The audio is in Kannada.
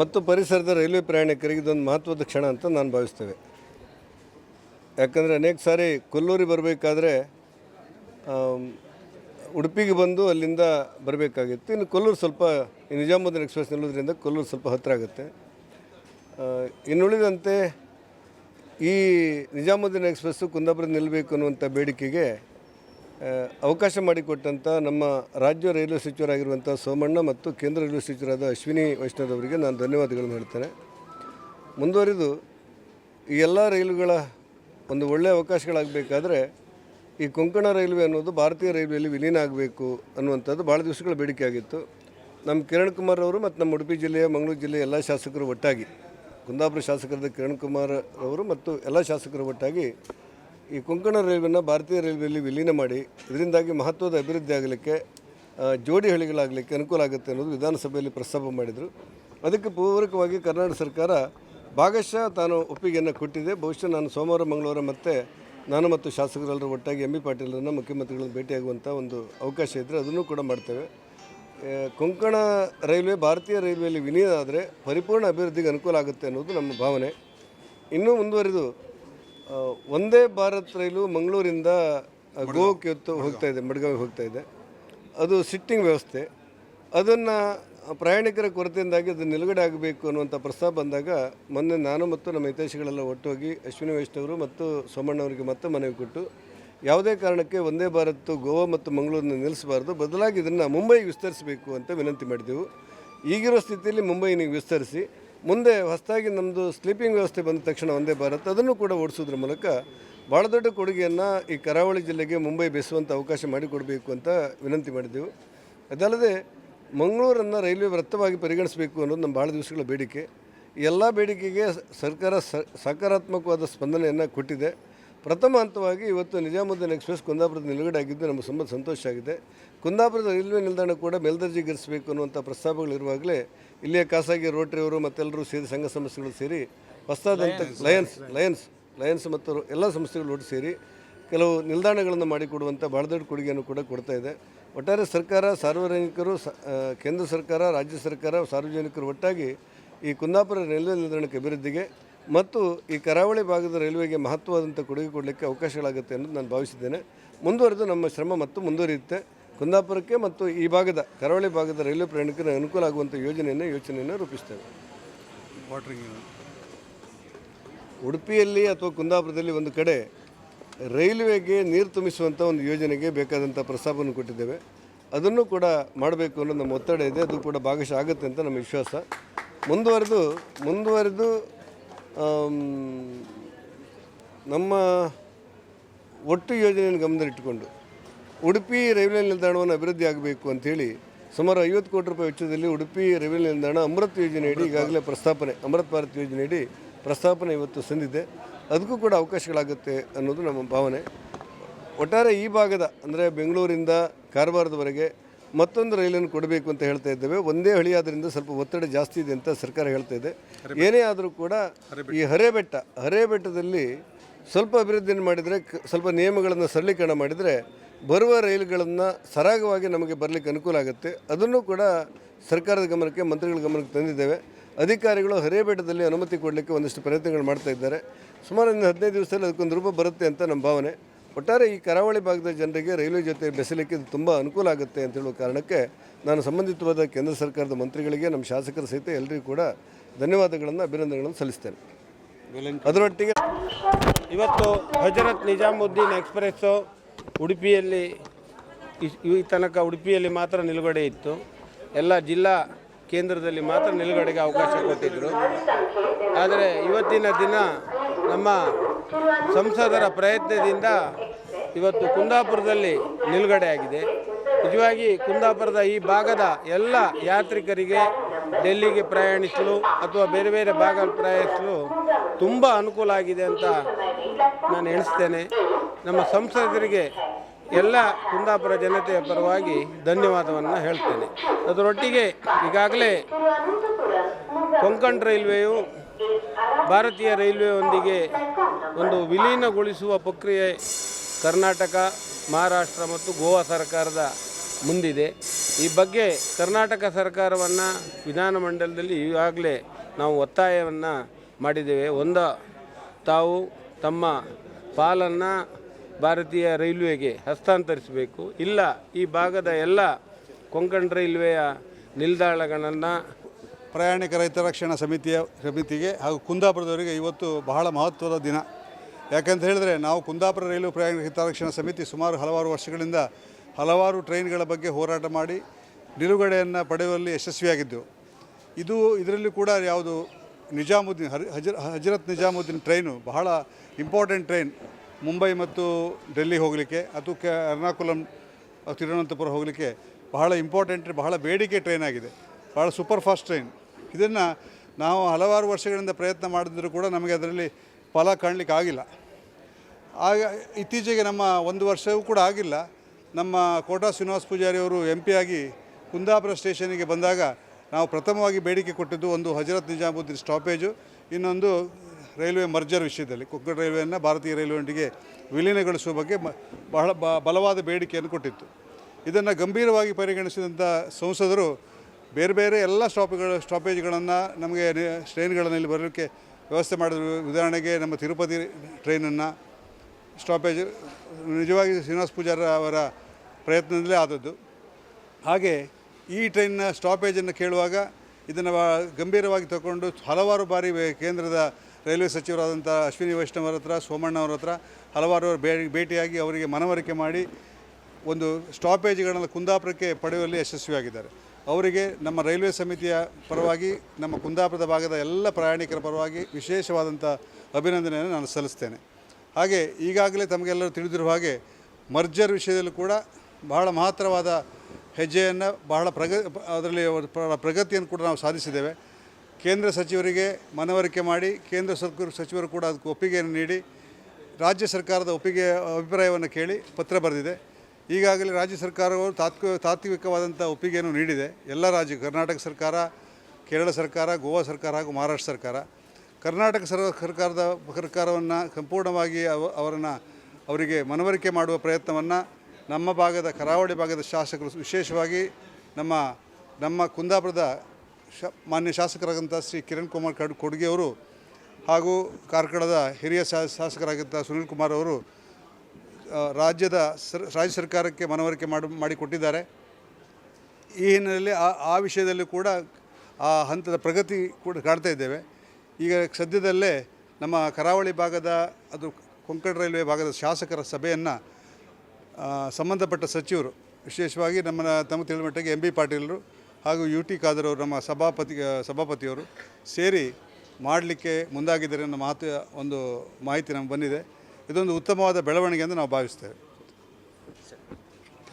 ಮತ್ತು ಪರಿಸರದ ರೈಲ್ವೆ ಪ್ರಯಾಣಿಕರಿಗೆ ಇದೊಂದು ಮಹತ್ವದ ಕ್ಷಣ ಅಂತ ನಾನು ಭಾವಿಸ್ತೇವೆ. ಯಾಕಂದರೆ ಅನೇಕ ಸಾರಿ ಕೊಲ್ಲೂರಿಗೆ ಬರಬೇಕಾದ್ರೆ ಉಡುಪಿಗೆ ಬಂದು ಅಲ್ಲಿಂದ ಬರಬೇಕಾಗಿತ್ತು. ಇನ್ನು ಕೊಲ್ಲೂರು ಸ್ವಲ್ಪ ನಿಜಾಮುದ್ದೀನ್ ಎಕ್ಸ್ಪ್ರೆಸ್ ನಿಲ್ಲೋದ್ರಿಂದ ಕೊಲ್ಲೂರು ಸ್ವಲ್ಪ ಹತ್ತಿರ ಆಗುತ್ತೆ. ಇನ್ನುಳಿದಂತೆ ಈ ನಿಜಾಮುದ್ದೀನ್ ಎಕ್ಸ್ಪ್ರೆಸ್ಸು ಕುಂದಾಪುರ ನಿಲ್ಲಬೇಕು ಅನ್ನುವಂಥ ಬೇಡಿಕೆಗೆ ಅವಕಾಶ ಮಾಡಿಕೊಟ್ಟಂಥ ನಮ್ಮ ರಾಜ್ಯ ರೈಲ್ವೆ ಸಚಿವರಾಗಿರುವಂಥ ಸೋಮಣ್ಣ ಮತ್ತು ಕೇಂದ್ರ ರೈಲ್ವೆ ಸಚಿವರಾದ ಅಶ್ವಿನಿ ವೈಷ್ಣವರವರಿಗೆ ನಾನು ಧನ್ಯವಾದಗಳನ್ನು ಹೇಳ್ತೇನೆ. ಮುಂದುವರಿದು ಈ ಎಲ್ಲ ರೈಲುಗಳ ಒಂದು ಒಳ್ಳೆಯ ಅವಕಾಶಗಳಾಗಬೇಕಾದ್ರೆ ಈ ಕೊಂಕಣ ರೈಲ್ವೆ ಅನ್ನೋದು ಭಾರತೀಯ ರೈಲ್ವೆಯಲ್ಲಿ ವಿಲೀನ ಆಗಬೇಕು ಅನ್ನುವಂಥದ್ದು ಭಾಳ ದಿವಸಗಳ ಬೇಡಿಕೆ ಆಗಿತ್ತು. ನಮ್ಮ ಕಿರಣ್ ಕುಮಾರ್ ಅವರು ಮತ್ತು ನಮ್ಮ ಉಡುಪಿ ಜಿಲ್ಲೆಯ ಮಂಗಳೂರು ಜಿಲ್ಲೆಯ ಎಲ್ಲ ಶಾಸಕರು ಒಟ್ಟಾಗಿ, ಕುಂದಾಪುರ ಶಾಸಕರಾದ ಕಿರಣ್ ಕುಮಾರ್ ಅವರು ಮತ್ತು ಎಲ್ಲ ಶಾಸಕರು ಒಟ್ಟಾಗಿ ಈ ಕೊಂಕಣ ರೈಲ್ವೆನ ಭಾರತೀಯ ರೈಲ್ವೆಯಲ್ಲಿ ವಿಲೀನ ಮಾಡಿ, ಇದರಿಂದಾಗಿ ಮಹತ್ವದ ಅಭಿವೃದ್ಧಿ ಆಗಲಿಕ್ಕೆ ಜೋಡಿ ಹಳಿಗಳಾಗಲಿಕ್ಕೆ ಅನುಕೂಲ ಆಗುತ್ತೆ ಅನ್ನೋದು ವಿಧಾನಸಭೆಯಲ್ಲಿ ಪ್ರಸ್ತಾಪ ಮಾಡಿದರು. ಅದಕ್ಕೆ ಪೂರಕವಾಗಿ ಕರ್ನಾಟಕ ಸರ್ಕಾರ ಭಾಗಶಃ ತಾನು ಒಪ್ಪಿಗೆಯನ್ನು ಕೊಟ್ಟಿದೆ. ಬಹುಶಃ ನಾನು ಸೋಮವಾರ, ಮಂಗಳವಾರ ಮತ್ತೆ ನಾನು ಮತ್ತು ಶಾಸಕರೆಲ್ಲರೂ ಒಟ್ಟಾಗಿ ಎಂ ಬಿ ಪಾಟೀಲರನ್ನು ಮುಖ್ಯಮಂತ್ರಿಗಳನ್ನು ಭೇಟಿಯಾಗುವಂಥ ಒಂದು ಅವಕಾಶ ಇದ್ದರೆ ಅದನ್ನು ಕೂಡ ಮಾಡ್ತೇವೆ. ಕೊಂಕಣ ರೈಲ್ವೆ ಭಾರತೀಯ ರೈಲ್ವೆಯಲ್ಲಿ ವಿಲೀನ ಆದರೆ ಪರಿಪೂರ್ಣ ಅಭಿವೃದ್ಧಿಗೆ ಅನುಕೂಲ ಆಗುತ್ತೆ ಅನ್ನೋದು ನಮ್ಮ ಭಾವನೆ. ಇನ್ನೂ ಮುಂದುವರಿದು ಒಂದೇ ಭಾರತ್ ರೈಲು ಮಂಗಳೂರಿಂದ ಗೋವಕ್ಕೆ ಹೊತ್ತು ಹೋಗ್ತಾ ಇದೆ ಮಡ್ಗಾವಿಗೆ ಹೋಗ್ತಾ ಇದೆ. ಅದು ಸಿಟ್ಟಿಂಗ್ ವ್ಯವಸ್ಥೆ. ಅದನ್ನು ಪ್ರಯಾಣಿಕರ ಕೊರತೆಯಿಂದಾಗಿ ಅದು ನಿಲುಗಡೆ ಆಗಬೇಕು ಅನ್ನುವಂಥ ಪ್ರಸ್ತಾವ ಬಂದಾಗ ಮೊನ್ನೆ ನಾನು ಮತ್ತು ನಮ್ಮ ಹಿತೈಷಿಗಳೆಲ್ಲ ಒಟ್ಟೋಗಿ ಅಶ್ವಿನಿ ವೈಷ್ಣವರು ಮತ್ತು ಸೋಮಣ್ಣವರಿಗೆ ಮತ್ತೆ ಮನವಿ ಕೊಟ್ಟು ಯಾವುದೇ ಕಾರಣಕ್ಕೆ ಒಂದೇ ಭಾರತ್ ಗೋವಾ ಮತ್ತು ಮಂಗಳೂರನ್ನ ನಿಲ್ಲಿಸಬಾರ್ದು. ಬದಲಾಗಿ ಇದನ್ನು ಮುಂಬೈಗೆ ವಿಸ್ತರಿಸಬೇಕು ಅಂತ ವಿನಂತಿ ಮಾಡಿದೆವು. ಈಗಿರೋ ಸ್ಥಿತಿಯಲ್ಲಿ ಮುಂಬೈನಿಗೆ ವಿಸ್ತರಿಸಿ. ಮುಂದೆ ಹೊಸದಾಗಿ ನಮ್ಮದು ಸ್ಲೀಪಿಂಗ್ ವ್ಯವಸ್ಥೆ ಬಂದ ತಕ್ಷಣ ಒಂದೇ ಭಾರತ್, ಅದನ್ನು ಕೂಡ ಓಡಿಸೋದ್ರ ಮೂಲಕ ಭಾಳ ದೊಡ್ಡ ಕೊಡುಗೆಯನ್ನು ಈ ಕರಾವಳಿ ಜಿಲ್ಲೆಗೆ ಮುಂಬೈ ಬೆಸುವಂಥ ಅವಕಾಶ ಮಾಡಿಕೊಡಬೇಕು ಅಂತ ವಿನಂತಿ ಮಾಡಿದೆವು ಅದಲ್ಲದೆ ಮಂಗಳೂರನ್ನು ರೈಲ್ವೆ ವೃತ್ತವಾಗಿ ಪರಿಗಣಿಸಬೇಕು ಅನ್ನೋದು ನಮ್ಮ ಭಾಳ ದಿವಸಗಳ ಬೇಡಿಕೆ. ಎಲ್ಲ ಬೇಡಿಕೆಗೆ ಸರ್ಕಾರ ಸಕಾರಾತ್ಮಕವಾದ ಸ್ಪಂದನೆಯನ್ನು ಕೊಟ್ಟಿದೆ. ಪ್ರಥಮ ಹಂತವಾಗಿ ಇವತ್ತು ನಿಜಾಮುದ್ದೀನ್ ಎಕ್ಸ್ಪ್ರೆಸ್, ಕುಂದಾಪುರದ ನಿಲುಗಡೆ ಆಗಿದ್ದು ನಮಗೆ ತುಂಬ ಸಂತೋಷ ಆಗಿದೆ. ಕುಂದಾಪುರದ ರೈಲ್ವೆ ನಿಲ್ದಾಣ ಕೂಡ ಮೇಲ್ದರ್ಜೆಗೇರಿಸಬೇಕು ಅನ್ನುವಂಥ ಪ್ರಸ್ತಾಪಗಳಿರುವಾಗಲೇ ಇಲ್ಲಿಯ ಖಾಸಗಿ ರೋಟರಿಯವರು ಮತ್ತೆಲ್ಲರೂ ಸೇರಿ ಸಂಘ ಸಂಸ್ಥೆಗಳು ಸೇರಿ ಹೊಸದಾದಂಥ ಲಯನ್ಸ್ ಲಯನ್ಸ್ ಲಯನ್ಸ್ ಮತ್ತು ಎಲ್ಲ ಸಂಸ್ಥೆಗಳು ಒಟ್ಟು ಸೇರಿ ಕೆಲವು ನಿಲ್ದಾಣಗಳನ್ನು ಮಾಡಿಕೊಡುವಂಥ ಭಾಳ ದೊಡ್ಡ ಕೊಡುಗೆಯನ್ನು ಕೂಡ ಕೊಡ್ತಾ ಇದೆ. ಒಟ್ಟಾರೆ ಸರ್ಕಾರ ಸಾರ್ವಜನಿಕರು ಕೇಂದ್ರ ಸರ್ಕಾರ ರಾಜ್ಯ ಸರ್ಕಾರ ಸಾರ್ವಜನಿಕರು ಒಟ್ಟಾಗಿ ಈ ಕುಂದಾಪುರ ರೈಲ್ವೆ ನಿಲ್ದಾಣಕ್ಕೆ ಅಭಿವೃದ್ಧಿಗೆ ಮತ್ತು ಈ ಕರಾವಳಿ ಭಾಗದ ರೈಲ್ವೆಗೆ ಮಹತ್ವವಾದಂಥ ಕೊಡುಗೆ ಕೊಡಲಿಕ್ಕೆ ಅವಕಾಶಗಳಾಗುತ್ತೆ ಅನ್ನೋದು ನಾನು ಭಾವಿಸಿದ್ದೇನೆ. ಮುಂದುವರೆದು ನಮ್ಮ ಶ್ರಮ ಮತ್ತು ಮುಂದುವರಿಯುತ್ತೆ. ಕುಂದಾಪುರಕ್ಕೆ ಮತ್ತು ಈ ಭಾಗದ ಕರಾವಳಿ ಭಾಗದ ರೈಲ್ವೆ ಪ್ರಯಾಣಿಕರ ಅನುಕೂಲ ಆಗುವಂಥ ಯೋಜನೆಯನ್ನು ಯೋಚನೆಯನ್ನು ರೂಪಿಸ್ತೇವೆ. ವಾಟ್ರಿಂಗ್ ಉಡುಪಿಯಲ್ಲಿ ಅಥವಾ ಕುಂದಾಪುರದಲ್ಲಿ ಒಂದು ಕಡೆ ರೈಲ್ವೆಗೆ ನೀರು ತುಂಬಿಸುವಂಥ ಒಂದು ಯೋಜನೆಗೆ ಬೇಕಾದಂಥ ಪ್ರಸ್ತಾಪವನ್ನು ಕೊಟ್ಟಿದ್ದೇವೆ. ಅದನ್ನು ಕೂಡ ಮಾಡಬೇಕು ಅನ್ನೋ ನಮ್ಮ ಒತ್ತಡ ಇದೆ. ಅದು ಕೂಡ ಭಾಗಶಃ ಆಗುತ್ತೆ ಅಂತ ನಮ್ಮ ವಿಶ್ವಾಸ. ಮುಂದುವರೆದು ಮುಂದುವರೆದು ನಮ್ಮ ಒಟ್ಟು ಯೋಜನೆಯನ್ನು ಗಮನದಲ್ಲಿಟ್ಟುಕೊಂಡು ಉಡುಪಿ ರೈಲ್ವೆ ನಿಲ್ದಾಣವನ್ನು ಅಭಿವೃದ್ಧಿ ಆಗಬೇಕು ಅಂಥೇಳಿ ಸುಮಾರು ಐವತ್ತು ಕೋಟಿ ರೂಪಾಯಿ ವೆಚ್ಚದಲ್ಲಿ ಉಡುಪಿ ರೈಲ್ವೆ ನಿಲ್ದಾಣ ಅಮೃತ್ ಯೋಜನೆಯಡಿ ಈಗಾಗಲೇ ಪ್ರಸ್ತಾಪನೆ ಅಮೃತ್ ಭಾರತ್ ಯೋಜನೆಯಡಿ ಪ್ರಸ್ತಾಪನೆ ಇವತ್ತು ಸಂದಿದೆ. ಅದಕ್ಕೂ ಕೂಡ ಅವಕಾಶಗಳಾಗುತ್ತೆ ಅನ್ನೋದು ನಮ್ಮ ಭಾವನೆ. ಒಟ್ಟಾರೆ ಈ ಭಾಗದ ಅಂದರೆ ಬೆಂಗಳೂರಿಂದ ಕಾರವಾರದವರೆಗೆ ಮತ್ತೊಂದು ರೈಲನ್ನು ಕೊಡಬೇಕು ಅಂತ ಹೇಳ್ತಾ ಇದ್ದೇವೆ. ಒಂದೇ ಹಳಿ ಆದ್ದರಿಂದ ಸ್ವಲ್ಪ ಒತ್ತಡ ಜಾಸ್ತಿ ಇದೆ ಅಂತ ಸರ್ಕಾರ ಹೇಳ್ತಾ ಇದೆ. ಏನೇ ಆದರೂ ಕೂಡ ಈ ಹರೇಬೆಟ್ಟ ಹರೇಬೆಟ್ಟದಲ್ಲಿ ಸ್ವಲ್ಪ ಅಭಿವೃದ್ಧಿಯನ್ನು ಮಾಡಿದರೆ ಕ- ಸ್ವಲ್ಪ ನಿಯಮಗಳನ್ನು ಸರಳೀಕರಣ ಮಾಡಿದರೆ ಬರುವ ರೈಲುಗಳನ್ನು ಸರಾಗವಾಗಿ ನಮಗೆ ಬರಲಿಕ್ಕೆ ಅನುಕೂಲ ಆಗುತ್ತೆ. ಅದನ್ನು ಕೂಡ ಸರ್ಕಾರದ ಗಮನಕ್ಕೆ ಮಂತ್ರಿಗಳ ಗಮನಕ್ಕೆ ತಂದಿದ್ದೇವೆ. ಅಧಿಕಾರಿಗಳು ಹರಿಯಬೇಟದಲ್ಲಿ ಅನುಮತಿ ಕೊಡಲಿಕ್ಕೆ ಒಂದಿಷ್ಟು ಪ್ರಯತ್ನಗಳು ಮಾಡ್ತಾ ಇದ್ದಾರೆ. ಸುಮಾರು ಒಂದು ಹದಿನೈದು ದಿವಸದಲ್ಲಿ ಅದಕ್ಕೊಂದು ರೂಪ ಬರುತ್ತೆ ಅಂತ ನಮ್ಮ ಭಾವನೆ. ಒಟ್ಟಾರೆ ಈ ಕರಾವಳಿ ಭಾಗದ ಜನರಿಗೆ ರೈಲ್ವೆ ಜೊತೆ ಬೆಸಲಿಕ್ಕೆ ಇದು ತುಂಬ ಅನುಕೂಲ ಆಗುತ್ತೆ ಅಂತ ಹೇಳುವ ಕಾರಣಕ್ಕೆ ನಾನು ಸಂಬಂಧಿತವಾದ ಕೇಂದ್ರ ಸರ್ಕಾರದ ಮಂತ್ರಿಗಳಿಗೆ ನಮ್ಮ ಶಾಸಕರ ಸಹಿತ ಎಲ್ಲರಿಗೂ ಕೂಡ ಧನ್ಯವಾದಗಳನ್ನು ಅಭಿನಂದನೆಗಳನ್ನು ಸಲ್ಲಿಸ್ತೇನೆ. ಅದರೊಟ್ಟಿಗೆ ಇವತ್ತು ಹಜರತ್ ನಿಜಾಮುದ್ದೀನ್ ಎಕ್ಸ್ಪ್ರೆಸ್ಸು ಉಡುಪಿಯಲ್ಲಿ ಈ ತನಕ ಉಡುಪಿಯಲ್ಲಿ ಮಾತ್ರ ನಿಲುಗಡೆ ಇತ್ತು. ಎಲ್ಲ ಜಿಲ್ಲಾ ಕೇಂದ್ರದಲ್ಲಿ ಮಾತ್ರ ನಿಲುಗಡೆಗೆ ಅವಕಾಶ ಕೊಟ್ಟಿದ್ದರು ಆದರೆ ಇವತ್ತಿನ ದಿನ ನಮ್ಮ ಸಂಸದರ ಪ್ರಯತ್ನದಿಂದ ಇವತ್ತು ಕುಂದಾಪುರದಲ್ಲಿ ನಿಲುಗಡೆ ಆಗಿದೆ ನಿಜವಾಗಿ ಕುಂದಾಪುರದ ಈ ಭಾಗದ ಎಲ್ಲ ಯಾತ್ರಿಕರಿಗೆ ಡೆಲ್ಲಿಗೆ ಪ್ರಯಾಣಿಸಲು ಅಥವಾ ಬೇರೆ ಬೇರೆ ಭಾಗ ಪ್ರಯಾಣಿಸಲು ತುಂಬ ಅನುಕೂಲ ಆಗಿದೆ ಅಂತ ನಾನು ಎಣಿಸ್ತೇನೆ. ನಮ್ಮ ಸಂಸದರಿಗೆ ಎಲ್ಲ ಕುಂದಾಪುರ ಜನತೆಯ ಪರವಾಗಿ ಧನ್ಯವಾದವನ್ನು ಹೇಳ್ತೇನೆ. ಅದರೊಟ್ಟಿಗೆ ಈಗಾಗಲೇ ಕೊಂಕಣ್ ರೈಲ್ವೆಯು ಭಾರತೀಯ ರೈಲ್ವೆಯೊಂದಿಗೆ ಒಂದು ವಿಲೀನಗೊಳಿಸುವ ಪ್ರಕ್ರಿಯೆ ಕರ್ನಾಟಕ, ಮಹಾರಾಷ್ಟ್ರ ಮತ್ತು ಗೋವಾ ಸರ್ಕಾರದ ಮುಂದಿದೆ. ಈ ಬಗ್ಗೆ ಕರ್ನಾಟಕ ಸರ್ಕಾರವನ್ನು ವಿಧಾನಮಂಡಲದಲ್ಲಿ ಈಗಾಗಲೇ ನಾವು ಒತ್ತಾಯವನ್ನು ಮಾಡಿದ್ದೇವೆ. ಒಂದ, ತಾವು ತಮ್ಮ ಪಾಲನ್ನು ಭಾರತೀಯ ರೈಲ್ವೆಗೆ ಹಸ್ತಾಂತರಿಸಬೇಕು. ಇಲ್ಲ, ಈ ಭಾಗದ ಎಲ್ಲ ಕೊಂಕಣ ರೈಲ್ವೆಯ ನಿಲ್ದಾಣಗಳನ್ನು ಪ್ರಯಾಣಿಕ ರೈತ ರಕ್ಷಣಾ ಸಮಿತಿಯ, ಸಮಿತಿಗೆ ಹಾಗೂ ಕುಂದಾಪುರದವರಿಗೆ ಇವತ್ತು ಬಹಳ ಮಹತ್ವದ ದಿನ. ಯಾಕಂತ ಹೇಳಿದ್ರೆ ನಾವು ಕುಂದಾಪುರ ರೈಲು ಪ್ರಯಾಣಿಕ ಹಿತರಕ್ಷಣಾ ಸಮಿತಿ ಸುಮಾರು ಹಲವಾರು ವರ್ಷಗಳಿಂದ ಹಲವಾರು ಟ್ರೈನ್ಗಳ ಬಗ್ಗೆ ಹೋರಾಟ ಮಾಡಿ ನಿಲುಗಡೆಯನ್ನು ಪಡೆಯುವಲ್ಲಿ ಯಶಸ್ವಿಯಾಗಿದ್ದೆವು ಇದು ಇದರಲ್ಲಿ ಕೂಡ ಯಾವುದು ನಿಜಾಮುದ್ದೀನ್ ಹಜರ್, ಹಜರತ್ ನಿಜಾಮುದ್ದೀನ್ ಟ್ರೈನು ಬಹಳ ಇಂಪಾರ್ಟೆಂಟ್ ಟ್ರೈನ್. ಮುಂಬೈ ಮತ್ತು ಡೆಲ್ಲಿ ಹೋಗಲಿಕ್ಕೆ ಅಥವಾ ಕೆ, ಎರ್ನಾಕುಲಂ, ತಿರುವನಂತಪುರ ಹೋಗಲಿಕ್ಕೆ ಬಹಳ ಇಂಪಾರ್ಟೆಂಟ್, ಬಹಳ ಬೇಡಿಕೆ ಟ್ರೈನ್ ಆಗಿದೆ. ಬಹಳ ಸೂಪರ್ ಫಾಸ್ಟ್ ಟ್ರೈನ್. ಇದನ್ನು ನಾವು ಹಲವಾರು ವರ್ಷಗಳಿಂದ ಪ್ರಯತ್ನ ಮಾಡಿದ್ರು ಕೂಡ ನಮಗೆ ಅದರಲ್ಲಿ ಫಲ ಕಾಣಲಿಕ್ಕೆ ಆಗಿಲ್ಲ ಆಗ ಇತ್ತೀಚೆಗೆ ನಮ್ಮ ಒಂದು ವರ್ಷವೂ ಕೂಡ ಆಗಿಲ್ಲ. ನಮ್ಮ ಕೋಟಾ ಶ್ರೀನಿವಾಸ ಪೂಜಾರಿ ಅವರು ಎಂ ಪಿ ಆಗಿ ಕುಂದಾಪುರ ಸ್ಟೇಷನಿಗೆ ಬಂದಾಗ ನಾವು ಪ್ರಥಮವಾಗಿ ಬೇಡಿಕೆ ಕೊಟ್ಟಿದ್ದು ಒಂದು ಹಜರತ್ ನಿಜಾಮುದ್ದೀನ್ ಸ್ಟಾಪೇಜು, ಇನ್ನೊಂದು ರೈಲ್ವೆ ಮರ್ಜರ್ ವಿಷಯದಲ್ಲಿ, ಕೊಕ್ಕಡ ರೈಲ್ವೆಯನ್ನು ಭಾರತೀಯ ರೈಲ್ವೆಯೊಂದಿಗೆ ವಿಲೀನಗೊಳಿಸುವ ಬಗ್ಗೆ ಬಹಳ ಬಲವಾದ ಬೇಡಿಕೆಯನ್ನು ಕೊಟ್ಟಿತ್ತು. ಇದನ್ನು ಗಂಭೀರವಾಗಿ ಪರಿಗಣಿಸಿದಂಥ ಸಂಸದರು ಬೇರೆ ಬೇರೆ ಎಲ್ಲ ಸ್ಟಾಪ್ಗಳು, ಸ್ಟಾಪೇಜ್ಗಳನ್ನು ನಮಗೆ ಟ್ರೈನ್ಗಳಲ್ಲಿ ಬರಲಿಕ್ಕೆ ವ್ಯವಸ್ಥೆ ಮಾಡಿದ್ರು. ಉದಾಹರಣೆಗೆ ನಮ್ಮ ತಿರುಪತಿ ಟ್ರೈನನ್ನು ಸ್ಟಾಪೇಜ್ ನಿಜವಾಗಿ ಶ್ರೀನಿವಾಸ ಪೂಜಾರ ಅವರ ಪ್ರಯತ್ನದಲ್ಲೇ ಆದದ್ದು. ಹಾಗೆ ಈ ಟ್ರೈನ್ನ ಸ್ಟಾಪೇಜನ್ನು ಕೇಳುವಾಗ ಇದನ್ನು ಗಂಭೀರವಾಗಿ ತಗೊಂಡು ಹಲವಾರು ಬಾರಿ ಕೇಂದ್ರದ ರೈಲ್ವೆ ಸಚಿವರಾದಂಥ ಅಶ್ವಿನಿ ವೈಷ್ಣವರ ಹತ್ರ, ಸೋಮಣ್ಣ ಅವ್ರ ಹತ್ರ ಹಲವಾರು ಬೇ ಭೇಟಿಯಾಗಿ ಅವರಿಗೆ ಮನವರಿಕೆ ಮಾಡಿ ಒಂದು ಸ್ಟಾಪೇಜ್ಗಳನ್ನು ಕುಂದಾಪುರಕ್ಕೆ ಪಡೆಯುವಲ್ಲಿ ಯಶಸ್ವಿಯಾಗಿದ್ದಾರೆ. ಅವರಿಗೆ ನಮ್ಮ ರೈಲ್ವೆ ಸಮಿತಿಯ ಪರವಾಗಿ, ನಮ್ಮ ಕುಂದಾಪುರದ ಭಾಗದ ಎಲ್ಲ ಪ್ರಯಾಣಿಕರ ಪರವಾಗಿ ವಿಶೇಷವಾದಂಥ ಅಭಿನಂದನೆಯನ್ನು ನಾನು ಸಲ್ಲಿಸ್ತೇನೆ. ಹಾಗೆ ಈಗಾಗಲೇ ತಮಗೆಲ್ಲರೂ ತಿಳಿದಿರುವ ಹಾಗೆ ಮರ್ಜರ್ ವಿಷಯದಲ್ಲೂ ಕೂಡ ಬಹಳ ಮಹತ್ತರವಾದ ಹೆಜ್ಜೆಯನ್ನು, ಬಹಳ ಪ್ರಗ, ಅದರಲ್ಲಿ ಪ್ರಗತಿಯನ್ನು ಕೂಡ ನಾವು ಸಾಧಿಸಿದ್ದೇವೆ. ಕೇಂದ್ರ ಸಚಿವರಿಗೆ ಮನವರಿಕೆ ಮಾಡಿ, ಕೇಂದ್ರ ಸರ್ಕಾರ ಸಚಿವರು ಕೂಡ ಅದಕ್ಕೆ ಒಪ್ಪಿಗೆಯನ್ನು ನೀಡಿ, ರಾಜ್ಯ ಸರ್ಕಾರದ ಒಪ್ಪಿಗೆ ಅಭಿಪ್ರಾಯವನ್ನು ಕೇಳಿ ಪತ್ರ ಬರೆದಿದೆ. ಈಗಾಗಲೇ ರಾಜ್ಯ ಸರ್ಕಾರವು ತಾತ್ವ ತಾತ್ವಿಕವಾದಂಥ ಒಪ್ಪಿಗೆಯನ್ನು ನೀಡಿದೆ. ಎಲ್ಲ ರಾಜ್ಯ, ಕರ್ನಾಟಕ ಸರ್ಕಾರ, ಕೇರಳ ಸರ್ಕಾರ, ಗೋವಾ ಸರ್ಕಾರ ಹಾಗೂ ಮಹಾರಾಷ್ಟ್ರ ಸರ್ಕಾರ. ಕರ್ನಾಟಕ ಸರ್ವ ಸರ್ಕಾರದ ಸರ್ಕಾರವನ್ನು ಸಂಪೂರ್ಣವಾಗಿ ಅವ ಅವರನ್ನು ಅವರಿಗೆ ಮನವರಿಕೆ ಮಾಡುವ ಪ್ರಯತ್ನವನ್ನು ನಮ್ಮ ಭಾಗದ ಕರಾವಳಿ ಭಾಗದ ಶಾಸಕರು ವಿಶೇಷವಾಗಿ ನಮ್ಮ ನಮ್ಮ ಕುಂದಾಪುರದ ಶ ಮಾನ್ಯ ಶಾಸಕರಾದಂಥ ಶ್ರೀ ಕಿರಣ್ ಕುಮಾರ್ ಕಡ್ ಕೊಡುಗೆಯವರು ಹಾಗೂ ಕಾರ್ಕಳದ ಹಿರಿಯ ಶಾಸಕರಾಗಿದ್ದ ಸುನಿಲ್ ಕುಮಾರ್ ಅವರು ರಾಜ್ಯದ ಸರ್, ರಾಜ್ಯ ಸರ್ಕಾರಕ್ಕೆ ಮನವರಿಕೆ ಮಾಡಿ, ಮಾಡಿಕೊಟ್ಟಿದ್ದಾರೆ. ಈ ಹಿನ್ನೆಲೆಯಲ್ಲಿ ಆ ಆ ವಿಷಯದಲ್ಲಿ ಕೂಡ ಆ ಹಂತದ ಪ್ರಗತಿ ಕೂಡ ಕಾಣ್ತಾ ಇದ್ದೇವೆ. ಈಗ ಸದ್ಯದಲ್ಲೇ ನಮ್ಮ ಕರಾವಳಿ ಭಾಗದ, ಅದು ಕೊಂಕಣ ರೈಲ್ವೆ ಭಾಗದ ಶಾಸಕರ ಸಭೆಯನ್ನು ಸಂಬಂಧಪಟ್ಟ ಸಚಿವರು, ವಿಶೇಷವಾಗಿ ನಮ್ಮ ತಮ್ಮ ತಿಳಿದ ಮಟ್ಟಿಗೆ ಎಂ ಬಿ ಪಾಟೀಲರು ಹಾಗೂ ಯು ಟಿ ಖಾದರ್ ಅವರು, ನಮ್ಮ ಸಭಾಪತಿ, ಸಭಾಪತಿಯವರು ಸೇರಿ ಮಾಡಲಿಕ್ಕೆ ಮುಂದಾಗಿದ್ದಾರೆ ಅನ್ನೋ ಮಾತು, ಒಂದು ಮಾಹಿತಿ ನಮ್ಗೆ ಬಂದಿದೆ. ಇದೊಂದು ಉತ್ತಮವಾದ ಬೆಳವಣಿಗೆ ಅಂತ ನಾವು ಭಾವಿಸ್ತೇವೆ.